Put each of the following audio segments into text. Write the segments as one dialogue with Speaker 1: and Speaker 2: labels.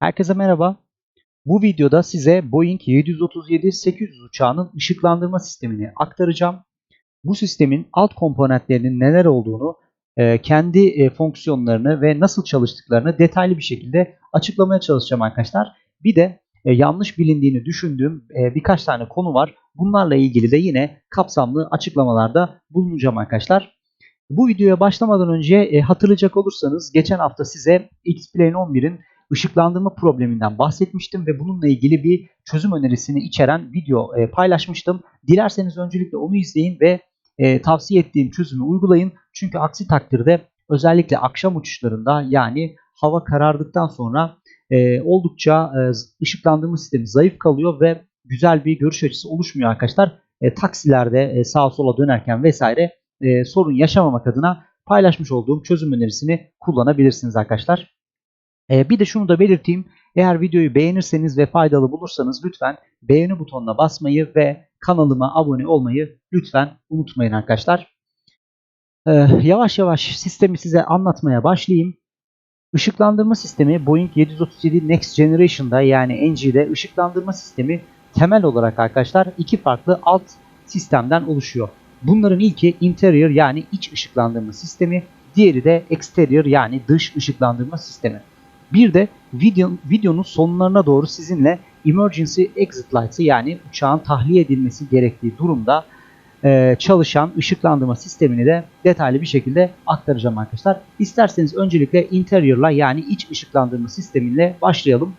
Speaker 1: Herkese merhaba. Bu videoda size Boeing 737-800 uçağının ışıklandırma sistemini aktaracağım. Bu sistemin alt komponentlerinin neler olduğunu, e, kendi e, fonksiyonlarını ve nasıl çalıştıklarını detaylı bir şekilde açıklamaya çalışacağım arkadaşlar. Bir de e, yanlış bilindiğini düşündüğüm birkaç tane konu var. Bunlarla ilgili de yine kapsamlı açıklamalarda bulunacağım arkadaşlar. Bu videoya başlamadan önce hatırlayacak olursanız geçen hafta size X-Plane 11'in ışıklandırma probleminden bahsetmiştim ve bununla ilgili bir çözüm önerisini içeren video e, paylaşmıştım. Dilerseniz öncelikle onu izleyin ve e, tavsiye ettiğim çözümü uygulayın. Çünkü aksi takdirde özellikle akşam uçuşlarında yani hava karardıktan sonra e, oldukça e, ışıklandırma sistemi zayıf kalıyor ve güzel bir görüş açısı oluşmuyor arkadaşlar. E, taksilerde e, sağa sola dönerken vesaire e, sorun yaşamamak adına paylaşmış olduğum çözüm önerisini kullanabilirsiniz arkadaşlar. Ee, bir de şunu da belirteyim. Eğer videoyu beğenirseniz ve faydalı bulursanız lütfen beğeni butonuna basmayı ve kanalıma abone olmayı lütfen unutmayın arkadaşlar. Ee, yavaş yavaş sistemi size anlatmaya başlayayım. Işıklandırma sistemi Boeing 737 Next Generation'da yani NG'de ışıklandırma sistemi temel olarak arkadaşlar iki farklı alt sistemden oluşuyor. Bunların ilki interior yani iç ışıklandırma sistemi, diğeri de exterior yani dış ışıklandırma sistemi. Bir de video, videonun sonlarına doğru sizinle emergency exit lights'ı yani uçağın tahliye edilmesi gerektiği durumda e, çalışan ışıklandırma sistemini de detaylı bir şekilde aktaracağım arkadaşlar. İsterseniz öncelikle interior'la yani iç ışıklandırma sistemiyle başlayalım.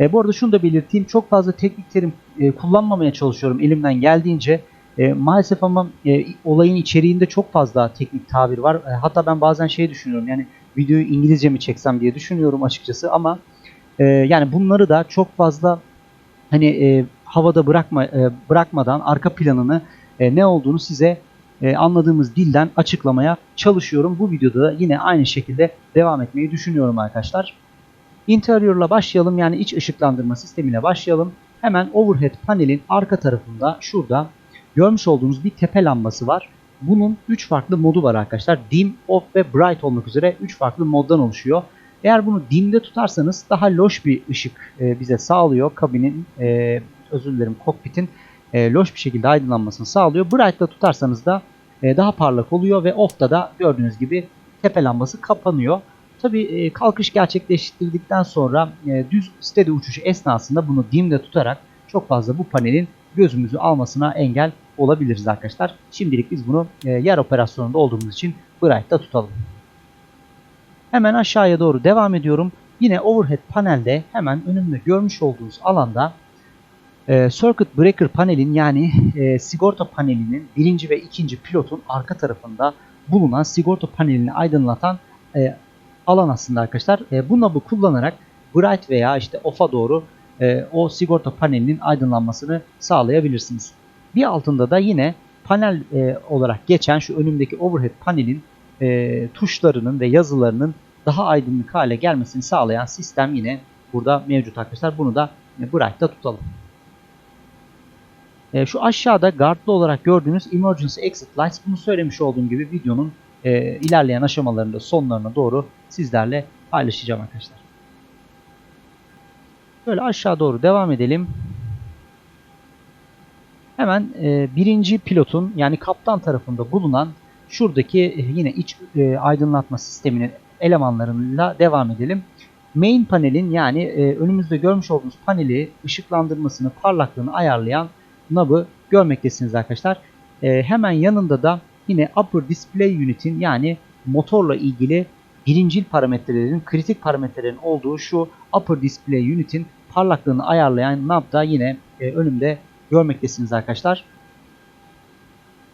Speaker 1: E, bu arada şunu da belirteyim. Çok fazla teknik terim e, kullanmamaya çalışıyorum elimden geldiğince. E, maalesef ama e, olayın içeriğinde çok fazla teknik tabir var. E, hatta ben bazen şey düşünüyorum yani videoyu İngilizce mi çeksem diye düşünüyorum açıkçası ama e, yani bunları da çok fazla hani e, havada bırakma e, bırakmadan arka planını e, ne olduğunu size e, anladığımız dilden açıklamaya çalışıyorum. Bu videoda da yine aynı şekilde devam etmeyi düşünüyorum arkadaşlar. Interior'la başlayalım yani iç ışıklandırma sistemiyle başlayalım. Hemen overhead panelin arka tarafında şurada görmüş olduğunuz bir tepe lambası var. Bunun 3 farklı modu var arkadaşlar. Dim, Off ve Bright olmak üzere 3 farklı moddan oluşuyor. Eğer bunu dimde tutarsanız daha loş bir ışık e, bize sağlıyor. Kabinin, e, özür dilerim kokpitin e, loş bir şekilde aydınlanmasını sağlıyor. Bright'ta tutarsanız da daha parlak oluyor ve off'ta da gördüğünüz gibi tepe lambası kapanıyor. Tabi kalkış gerçekleştirdikten sonra düz steady uçuşu esnasında bunu dimde tutarak çok fazla bu panelin gözümüzü almasına engel olabiliriz arkadaşlar. Şimdilik biz bunu e, yer operasyonunda olduğumuz için Bright'ta tutalım. Hemen aşağıya doğru devam ediyorum. Yine overhead panelde hemen önümde görmüş olduğunuz alanda e, circuit breaker panelin yani e, sigorta panelinin birinci ve ikinci pilotun arka tarafında bulunan sigorta panelini aydınlatan e, alan aslında arkadaşlar. E, bu kullanarak bright veya işte off'a doğru e, o sigorta panelinin aydınlanmasını sağlayabilirsiniz. Bir altında da yine panel e, olarak geçen şu önümdeki overhead panelin e, tuşlarının ve yazılarının daha aydınlık hale gelmesini sağlayan sistem yine burada mevcut arkadaşlar. Bunu da e, Bright'ta tutalım. E, şu aşağıda guardlı olarak gördüğünüz emergency exit lights bunu söylemiş olduğum gibi videonun e, ilerleyen aşamalarında sonlarına doğru sizlerle paylaşacağım arkadaşlar. Böyle aşağı doğru devam edelim. Hemen e, birinci pilotun yani kaptan tarafında bulunan şuradaki e, yine iç e, aydınlatma sisteminin elemanlarıyla devam edelim. Main panelin yani e, önümüzde görmüş olduğunuz paneli ışıklandırmasını, parlaklığını ayarlayan nabı görmektesiniz arkadaşlar. E, hemen yanında da yine Upper Display Unit'in yani motorla ilgili birincil parametrelerin, kritik parametrelerin olduğu şu Upper Display Unit'in parlaklığını ayarlayan nab da yine e, önümde görmektesiniz arkadaşlar.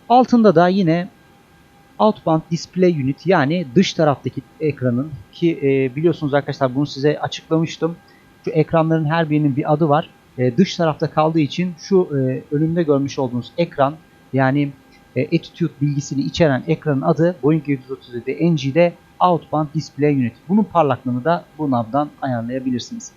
Speaker 1: Altında da yine Outbound Display Unit yani dış taraftaki ekranın ki e, biliyorsunuz arkadaşlar bunu size açıklamıştım. Şu ekranların her birinin bir adı var. E, dış tarafta kaldığı için şu e, önümde görmüş olduğunuz ekran yani e, Attitude bilgisini içeren ekranın adı Boeing 737 NG'de Outbound Display Unit. Bunun parlaklığını da bu navdan ayarlayabilirsiniz.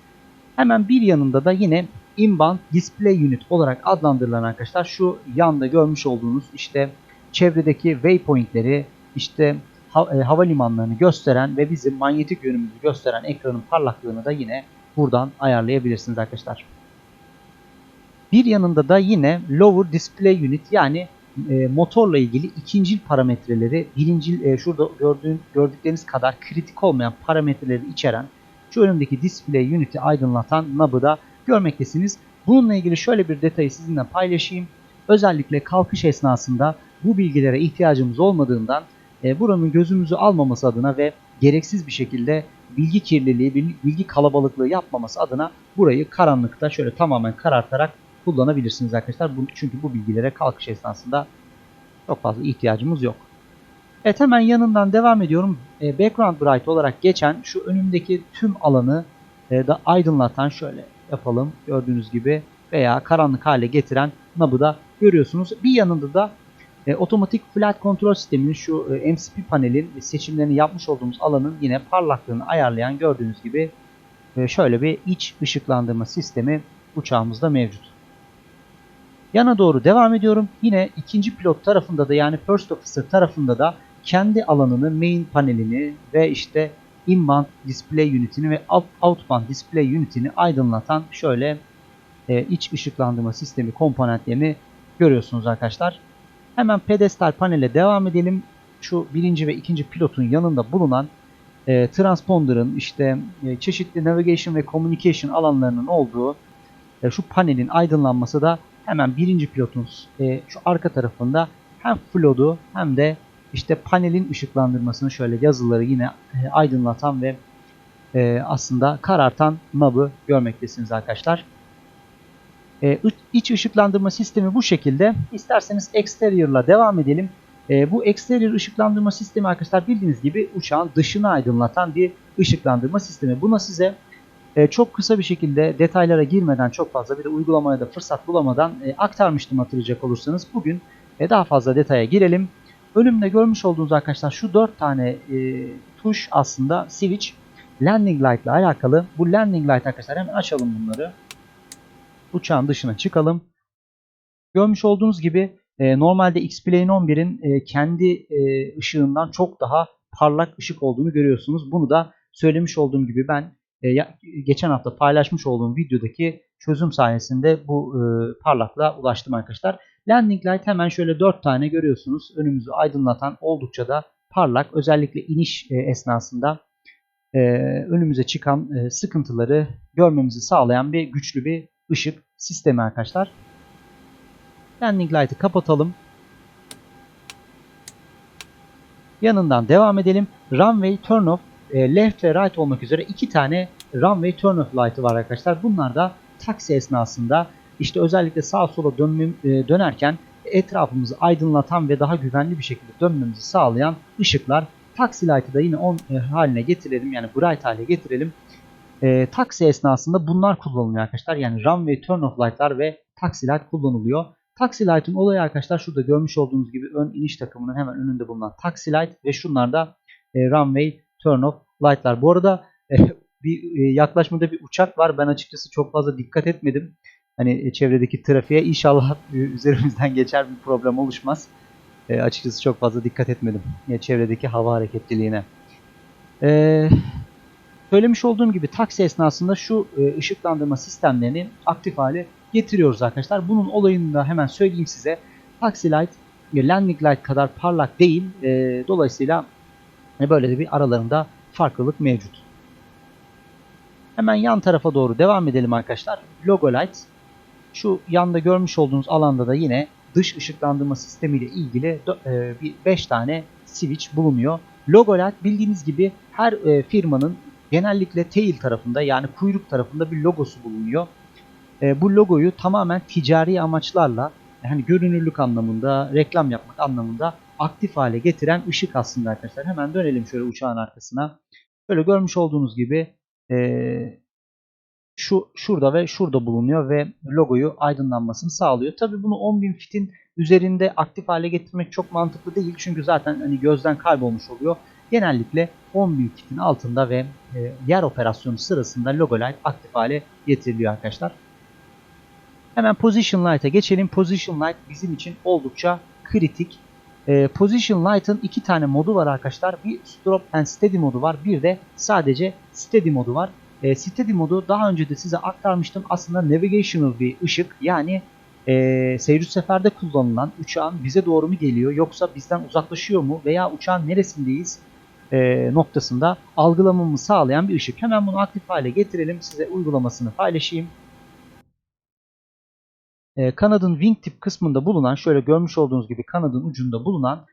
Speaker 1: Hemen bir yanında da yine inbound display unit olarak adlandırılan arkadaşlar şu yanda görmüş olduğunuz işte çevredeki waypointleri işte e, havalimanlarını gösteren ve bizim manyetik yönümüzü gösteren ekranın parlaklığını da yine buradan ayarlayabilirsiniz arkadaşlar. Bir yanında da yine Lower Display Unit yani e, motorla ilgili ikincil parametreleri birincil e, şurada gördüğün, gördükleriniz kadar kritik olmayan parametreleri içeren şu önümdeki Display Unit'i aydınlatan nabı da görmektesiniz. Bununla ilgili şöyle bir detayı sizinle paylaşayım. Özellikle kalkış esnasında bu bilgilere ihtiyacımız olmadığından e, buranın gözümüzü almaması adına ve gereksiz bir şekilde bilgi kirliliği, bilgi kalabalıklığı yapmaması adına burayı karanlıkta şöyle tamamen karartarak kullanabilirsiniz arkadaşlar. Çünkü bu bilgilere kalkış esnasında çok fazla ihtiyacımız yok. Evet hemen yanından devam ediyorum. E, background bright olarak geçen şu önümdeki tüm alanı e, da aydınlatan şöyle yapalım gördüğünüz gibi veya karanlık hale getiren nabı da görüyorsunuz. Bir yanında da e, otomatik flight kontrol sisteminin şu e, MCP panelin seçimlerini yapmış olduğumuz alanın yine parlaklığını ayarlayan gördüğünüz gibi e, şöyle bir iç ışıklandırma sistemi uçağımızda mevcut. Yana doğru devam ediyorum. Yine ikinci pilot tarafında da yani first officer tarafında da kendi alanını, main panelini ve işte inbound display unitini ve outbound display unitini aydınlatan şöyle e, iç ışıklandırma sistemi komponentlerini görüyorsunuz arkadaşlar. Hemen pedestal panele devam edelim. Şu birinci ve ikinci pilotun yanında bulunan e, transponder'ın işte e, çeşitli navigation ve communication alanlarının olduğu e, şu panelin aydınlanması da hemen birinci pilotun e, şu arka tarafında hem float'u hem de işte panelin ışıklandırmasını şöyle yazıları yine e, aydınlatan ve e, aslında karartan nabı görmektesiniz arkadaşlar. E, iç ışıklandırma sistemi bu şekilde. İsterseniz exterior'la devam edelim. Bu exterior ışıklandırma sistemi arkadaşlar bildiğiniz gibi uçağın dışını aydınlatan bir ışıklandırma sistemi. Buna size çok kısa bir şekilde detaylara girmeden çok fazla bir de uygulamaya da fırsat bulamadan aktarmıştım hatırlayacak olursanız. Bugün daha fazla detaya girelim. Önümde görmüş olduğunuz arkadaşlar şu 4 tane e, tuş aslında switch landing light ile alakalı. Bu landing light arkadaşlar hemen açalım bunları. Uçağın dışına çıkalım. Görmüş olduğunuz gibi e, normalde X-Plane 11'in e, kendi e, ışığından çok daha parlak ışık olduğunu görüyorsunuz. Bunu da söylemiş olduğum gibi ben e, geçen hafta paylaşmış olduğum videodaki çözüm sayesinde bu e, parlaklığa ulaştım arkadaşlar. Landing light hemen şöyle 4 tane görüyorsunuz. Önümüzü aydınlatan oldukça da parlak. Özellikle iniş e, esnasında e, önümüze çıkan e, sıkıntıları görmemizi sağlayan bir güçlü bir ışık sistemi arkadaşlar. Landing light'ı kapatalım. Yanından devam edelim. Runway turn off left ve right olmak üzere iki tane runway turn off light'ı var arkadaşlar. Bunlar da taksi esnasında işte özellikle sağa sola dönmem, e, dönerken etrafımızı aydınlatan ve daha güvenli bir şekilde dönmemizi sağlayan ışıklar. Taksi light'ı da yine on e, haline getirelim yani bright hale getirelim. E, taksi esnasında bunlar kullanılıyor arkadaşlar. Yani runway turn off light'lar ve taksi light kullanılıyor. Taksi light'ın olayı arkadaşlar şurada görmüş olduğunuz gibi ön iniş takımının hemen önünde bulunan taksi light ve şunlar da e, runway turn off light'lar. Bu arada e, bir e, yaklaşmada bir uçak var. Ben açıkçası çok fazla dikkat etmedim. Hani çevredeki trafiğe inşallah üzerimizden geçer bir problem oluşmaz. E, açıkçası çok fazla dikkat etmedim. E, çevredeki hava hareketliliğine. E, söylemiş olduğum gibi taksi esnasında şu e, ışıklandırma sistemlerini aktif hale getiriyoruz arkadaşlar. Bunun olayını da hemen söyleyeyim size. Taxi light e, landing light kadar parlak değil. E, dolayısıyla e, böyle de bir aralarında farklılık mevcut. Hemen yan tarafa doğru devam edelim arkadaşlar. Logo light. Şu yanda görmüş olduğunuz alanda da yine dış ışıklandırma sistemi ile ilgili 5 tane switch bulunuyor. Logo light bildiğiniz gibi her e, firmanın genellikle tail tarafında yani kuyruk tarafında bir logosu bulunuyor. E, bu logoyu tamamen ticari amaçlarla yani görünürlük anlamında, reklam yapmak anlamında aktif hale getiren ışık aslında arkadaşlar. Hemen dönelim şöyle uçağın arkasına. Böyle görmüş olduğunuz gibi e, şu şurada ve şurada bulunuyor ve logoyu aydınlanmasını sağlıyor. Tabii bunu 10.000 fitin üzerinde aktif hale getirmek çok mantıklı değil. Çünkü zaten hani gözden kaybolmuş oluyor. Genellikle 10.000 fitin altında ve e, yer operasyonu sırasında logo light aktif hale getiriliyor arkadaşlar. Hemen Position Light'a geçelim. Position Light bizim için oldukça kritik. E, Position Light'ın iki tane modu var arkadaşlar. Bir Stop and Steady modu var. Bir de sadece Steady modu var. E, steady modu daha önce de size aktarmıştım. Aslında navigational bir ışık. Yani e, seyir seferde kullanılan uçağın bize doğru mu geliyor yoksa bizden uzaklaşıyor mu veya uçağın neresindeyiz e, noktasında algılamamı sağlayan bir ışık. Hemen bunu aktif hale getirelim. Size uygulamasını paylaşayım. E, kanadın wingtip kısmında bulunan şöyle görmüş olduğunuz gibi kanadın ucunda bulunan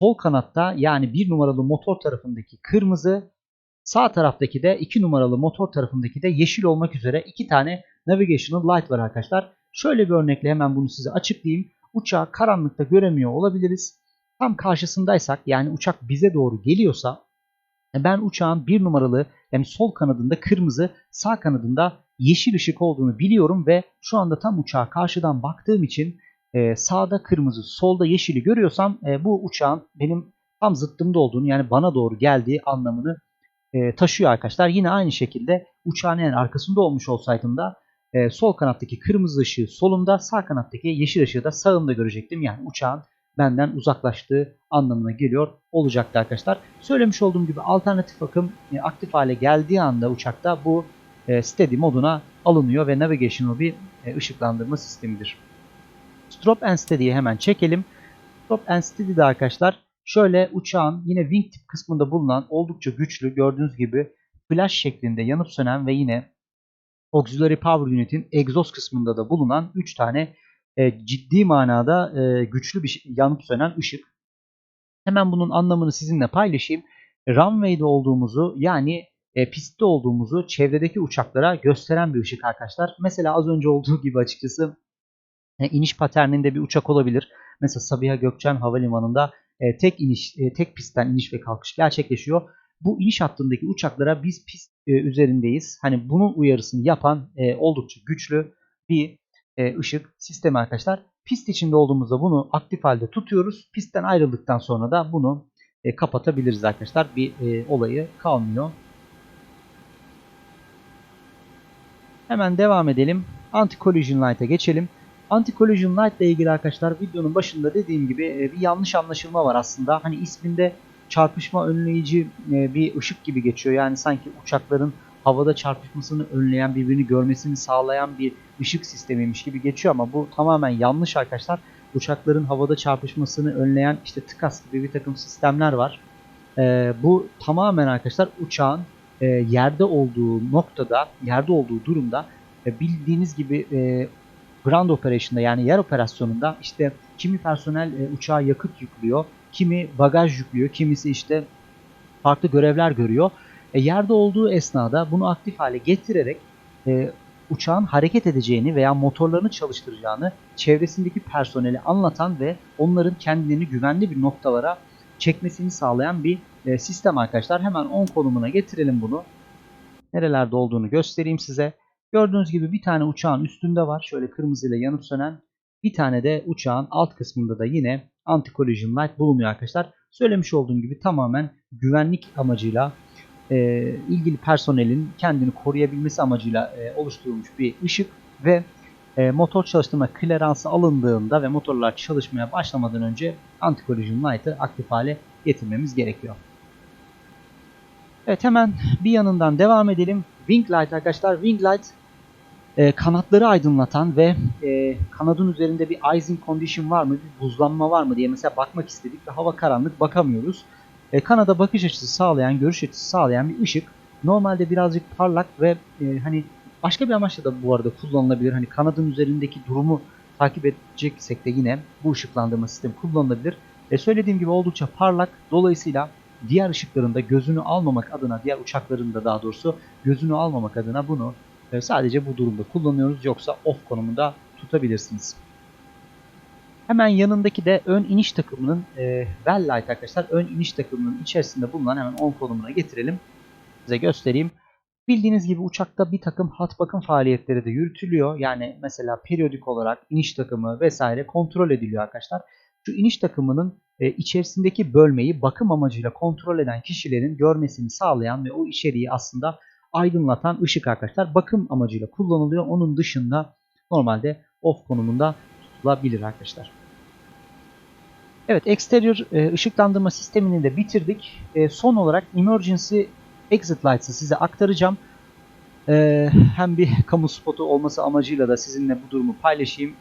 Speaker 1: sol kanatta yani bir numaralı motor tarafındaki kırmızı sağ taraftaki de 2 numaralı motor tarafındaki de yeşil olmak üzere iki tane navigational light var arkadaşlar. Şöyle bir örnekle hemen bunu size açıklayayım. Uçağı karanlıkta göremiyor olabiliriz. Tam karşısındaysak yani uçak bize doğru geliyorsa ben uçağın bir numaralı yani sol kanadında kırmızı sağ kanadında yeşil ışık olduğunu biliyorum ve şu anda tam uçağa karşıdan baktığım için e, sağda kırmızı solda yeşili görüyorsam e, bu uçağın benim tam zıttımda olduğunu yani bana doğru geldiği anlamını e, taşıyor arkadaşlar. Yine aynı şekilde uçağın en arkasında olmuş olsaydım da e, sol kanattaki kırmızı ışığı solumda sağ kanattaki yeşil ışığı da sağımda görecektim. Yani uçağın benden uzaklaştığı anlamına geliyor olacaktı arkadaşlar. Söylemiş olduğum gibi alternatif akım e, aktif hale geldiği anda uçakta bu e, steady moduna alınıyor ve navigational bir e, ışıklandırma sistemidir. Strop and Steady'yi hemen çekelim. Strop and Steady'de arkadaşlar şöyle uçağın yine wingtip kısmında bulunan oldukça güçlü gördüğünüz gibi flash şeklinde yanıp sönen ve yine Auxiliary Power Unit'in egzoz kısmında da bulunan 3 tane e, ciddi manada e, güçlü bir yanıp sönen ışık. Hemen bunun anlamını sizinle paylaşayım. Runway'de olduğumuzu yani e, pistte olduğumuzu çevredeki uçaklara gösteren bir ışık arkadaşlar. Mesela az önce olduğu gibi açıkçası e, iniş paterninde bir uçak olabilir. Mesela Sabiha Gökçen Havalimanı'nda e, tek iniş, e, tek pistten iniş ve kalkış gerçekleşiyor. Bu iniş hattındaki uçaklara biz pist e, üzerindeyiz. Hani bunun uyarısını yapan oldukça güçlü bir ışık sistemi arkadaşlar. Pist içinde olduğumuzda bunu aktif halde tutuyoruz. Pistten ayrıldıktan sonra da bunu kapatabiliriz arkadaşlar. Bir olayı kalmıyor. Hemen devam edelim. Anti-Collision Light'a geçelim. Anti-Collision Light ile ilgili arkadaşlar videonun başında dediğim gibi e, bir yanlış anlaşılma var aslında. Hani isminde çarpışma önleyici e, bir ışık gibi geçiyor. Yani sanki uçakların havada çarpışmasını önleyen, birbirini görmesini sağlayan bir ışık sistemiymiş gibi geçiyor ama bu tamamen yanlış arkadaşlar. Uçakların havada çarpışmasını önleyen işte TICAS gibi bir takım sistemler var. E, bu tamamen arkadaşlar uçağın yerde olduğu noktada, yerde olduğu durumda bildiğiniz gibi e, ground operation'da yani yer operasyonunda işte kimi personel e, uçağa yakıt yüklüyor, kimi bagaj yüklüyor, kimisi işte farklı görevler görüyor. E, yerde olduğu esnada bunu aktif hale getirerek e, uçağın hareket edeceğini veya motorlarını çalıştıracağını çevresindeki personeli anlatan ve onların kendilerini güvenli bir noktalara çekmesini sağlayan bir e, sistem arkadaşlar. Hemen 10 konumuna getirelim bunu. Nerelerde olduğunu göstereyim size. Gördüğünüz gibi bir tane uçağın üstünde var. Şöyle kırmızıyla yanıp sönen. Bir tane de uçağın alt kısmında da yine anti-collision light bulunuyor arkadaşlar. Söylemiş olduğum gibi tamamen güvenlik amacıyla e, ilgili personelin kendini koruyabilmesi amacıyla e, oluşturulmuş bir ışık ve e, motor çalıştırma kleransı alındığında ve motorlar çalışmaya başlamadan önce anti-collision light'ı aktif hale getirmemiz gerekiyor. Evet hemen bir yanından devam edelim. Wing light arkadaşlar. Wing light e, kanatları aydınlatan ve e, kanadın üzerinde bir icing condition var mı, bir buzlanma var mı diye mesela bakmak istedik ve hava karanlık bakamıyoruz. E, kanada bakış açısı sağlayan, görüş açısı sağlayan bir ışık. Normalde birazcık parlak ve e, hani başka bir amaçla da bu arada kullanılabilir. Hani kanadın üzerindeki durumu takip edeceksek de yine bu ışıklandırma sistemi kullanılabilir. E, söylediğim gibi oldukça parlak. Dolayısıyla diğer ışıklarında gözünü almamak adına, diğer uçaklarında daha doğrusu gözünü almamak adına bunu sadece bu durumda kullanıyoruz. Yoksa off konumunda tutabilirsiniz. Hemen yanındaki de ön iniş takımının e, well light arkadaşlar. Ön iniş takımının içerisinde bulunan hemen on konumuna getirelim. Size göstereyim. Bildiğiniz gibi uçakta bir takım hat bakım faaliyetleri de yürütülüyor. Yani mesela periyodik olarak iniş takımı vesaire kontrol ediliyor arkadaşlar. Şu iniş takımının e, içerisindeki bölmeyi bakım amacıyla kontrol eden kişilerin görmesini sağlayan ve o içeriği aslında aydınlatan ışık arkadaşlar. Bakım amacıyla kullanılıyor. Onun dışında normalde off konumunda tutulabilir arkadaşlar. Evet, exterior e, ışıklandırma sistemini de bitirdik. E, son olarak emergency exit lights'ı size aktaracağım. e, hem bir kamu spotu olması amacıyla da sizinle bu durumu paylaşayım.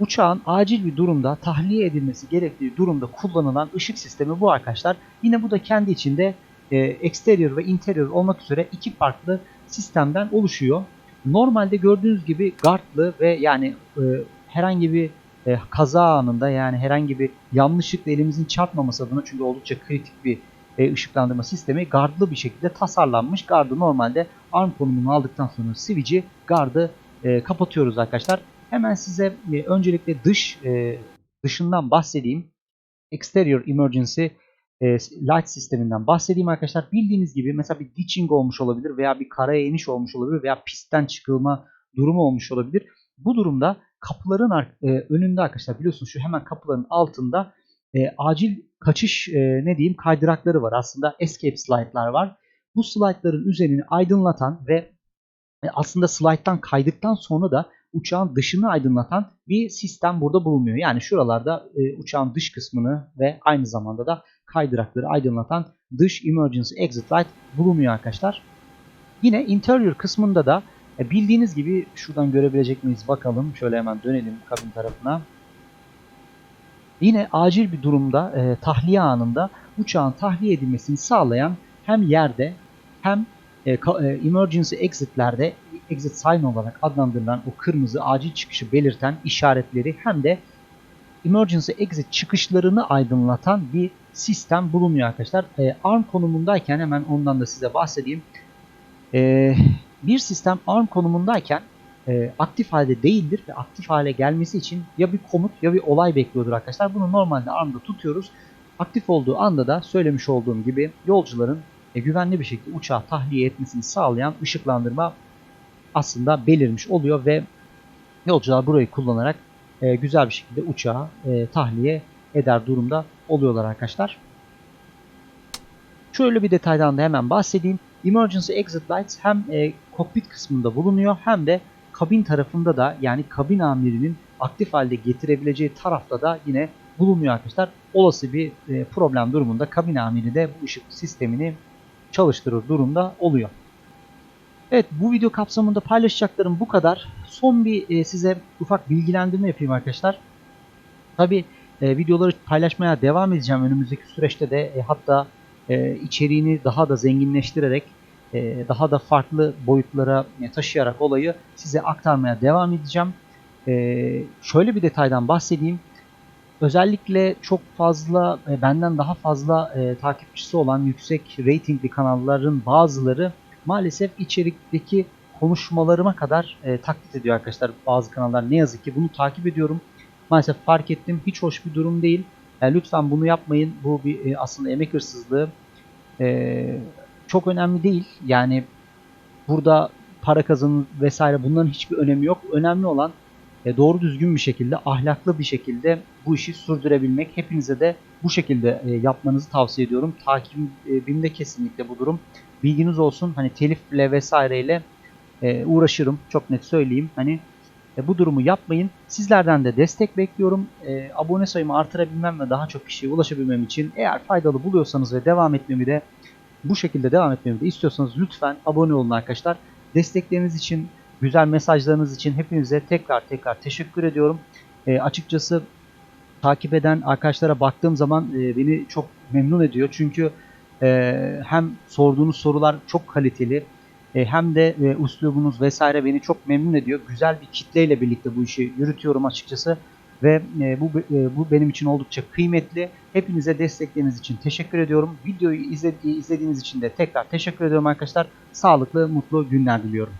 Speaker 1: Uçağın acil bir durumda tahliye edilmesi gerektiği durumda kullanılan ışık sistemi bu arkadaşlar. Yine bu da kendi içinde e, exterior ve interior olmak üzere iki farklı sistemden oluşuyor. Normalde gördüğünüz gibi guardlı ve yani e, herhangi bir e, kaza anında yani herhangi bir yanlışlıkla elimizin çarpmaması adına çünkü oldukça kritik bir e, ışıklandırma sistemi gardlı bir şekilde tasarlanmış. Gardı normalde arm konumunu aldıktan sonra switch'i gardı e, kapatıyoruz arkadaşlar. Hemen size e, öncelikle dış e, dışından bahsedeyim. Exterior Emergency e, Light sisteminden bahsedeyim arkadaşlar. Bildiğiniz gibi mesela bir ditching olmuş olabilir veya bir karaya iniş olmuş olabilir veya pistten çıkılma durumu olmuş olabilir. Bu durumda kapıların e, önünde arkadaşlar biliyorsunuz şu hemen kapıların altında e, acil kaçış e, ne diyeyim kaydırakları var. Aslında escape slide'lar var. Bu slide'ların üzerini aydınlatan ve e, aslında slide'dan kaydıktan sonra da uçağın dışını aydınlatan bir sistem burada bulunuyor. Yani şuralarda e, uçağın dış kısmını ve aynı zamanda da kaydırakları aydınlatan dış emergency exit light bulunuyor arkadaşlar. Yine interior kısmında da e, bildiğiniz gibi şuradan görebilecek miyiz bakalım. Şöyle hemen dönelim kabin tarafına. Yine acil bir durumda e, tahliye anında uçağın tahliye edilmesini sağlayan hem yerde hem e, e, emergency exitlerde exit sign olarak adlandırılan o kırmızı acil çıkışı belirten işaretleri hem de emergency exit çıkışlarını aydınlatan bir sistem bulunuyor arkadaşlar. E, ARM konumundayken hemen ondan da size bahsedeyim. E, bir sistem ARM konumundayken e, aktif halde değildir ve aktif hale gelmesi için ya bir komut ya bir olay bekliyordur arkadaşlar. Bunu normalde ARM'da tutuyoruz. Aktif olduğu anda da söylemiş olduğum gibi yolcuların e, güvenli bir şekilde uçağı tahliye etmesini sağlayan ışıklandırma aslında belirmiş oluyor ve yolcular burayı kullanarak e, güzel bir şekilde uçağı e, tahliye eder durumda oluyorlar arkadaşlar. Şöyle bir detaydan da hemen bahsedeyim. Emergency Exit Lights hem e, kokpit kısmında bulunuyor hem de kabin tarafında da yani kabin amirinin aktif halde getirebileceği tarafta da yine bulunuyor arkadaşlar. Olası bir e, problem durumunda kabin amiri de bu ışık sistemini çalıştırır durumda oluyor. Evet bu video kapsamında paylaşacaklarım bu kadar. Son bir e, size ufak bilgilendirme yapayım arkadaşlar. Tabi e, videoları paylaşmaya devam edeceğim önümüzdeki süreçte de e, hatta içeriğini daha da zenginleştirerek daha da farklı boyutlara taşıyarak olayı size aktarmaya devam edeceğim. Şöyle bir detaydan bahsedeyim. Özellikle çok fazla benden daha fazla takipçisi olan yüksek reytingli kanalların bazıları maalesef içerikteki konuşmalarıma kadar e, taklit ediyor arkadaşlar bazı kanallar ne yazık ki bunu takip ediyorum. Maalesef fark ettim hiç hoş bir durum değil. Yani lütfen bunu yapmayın. Bu bir e, aslında emek hırsızlığı. E, çok önemli değil. Yani burada para kazanın vesaire bunların hiçbir önemi yok. Önemli olan e, doğru düzgün bir şekilde, ahlaklı bir şekilde bu işi sürdürebilmek. Hepinize de bu şekilde e, yapmanızı tavsiye ediyorum. Takibimde kesinlikle bu durum. Bilginiz olsun. Hani telifle vesaireyle e, uğraşırım. Çok net söyleyeyim. Hani e, bu durumu yapmayın. Sizlerden de destek bekliyorum. E, abone sayımı artırabilmem ve daha çok kişiye ulaşabilmem için eğer faydalı buluyorsanız ve devam etmemi de bu şekilde devam etmemi de istiyorsanız lütfen abone olun arkadaşlar. Destekleriniz için, güzel mesajlarınız için hepinize tekrar tekrar teşekkür ediyorum. E, açıkçası takip eden arkadaşlara baktığım zaman e, beni çok memnun ediyor. Çünkü e, hem sorduğunuz sorular çok kaliteli e, hem de e, üslubunuz vesaire beni çok memnun ediyor. Güzel bir kitleyle birlikte bu işi yürütüyorum açıkçası ve e, bu e, bu benim için oldukça kıymetli. Hepinize destekleriniz için teşekkür ediyorum. Videoyu izledi, izlediğiniz için de tekrar teşekkür ediyorum arkadaşlar. Sağlıklı, mutlu günler diliyorum.